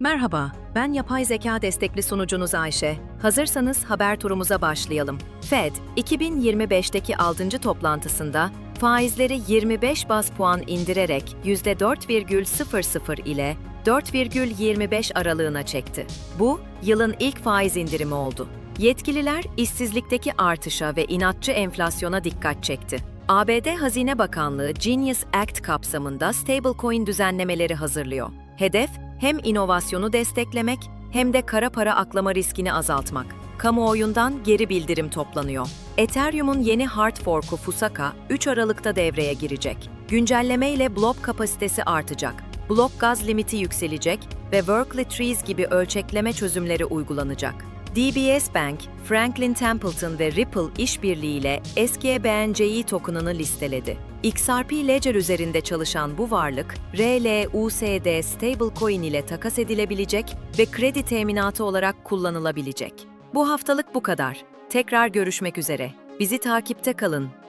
Merhaba, ben yapay zeka destekli sunucunuz Ayşe. Hazırsanız haber turumuza başlayalım. Fed, 2025'teki 6. toplantısında faizleri 25 bas puan indirerek %4,00 ile 4,25 aralığına çekti. Bu, yılın ilk faiz indirimi oldu. Yetkililer işsizlikteki artışa ve inatçı enflasyona dikkat çekti. ABD Hazine Bakanlığı Genius Act kapsamında stablecoin düzenlemeleri hazırlıyor. Hedef, hem inovasyonu desteklemek hem de kara para aklama riskini azaltmak. Kamuoyundan geri bildirim toplanıyor. Ethereum'un yeni hard fork'u Fusaka 3 Aralık'ta devreye girecek. Güncelleme ile blok kapasitesi artacak. Blok gaz limiti yükselecek ve Workly Trees gibi ölçekleme çözümleri uygulanacak. DBS Bank, Franklin Templeton ve Ripple işbirliğiyle SGBNCI token'ını listeledi. XRP Ledger üzerinde çalışan bu varlık, RLUSD stablecoin ile takas edilebilecek ve kredi teminatı olarak kullanılabilecek. Bu haftalık bu kadar. Tekrar görüşmek üzere. Bizi takipte kalın.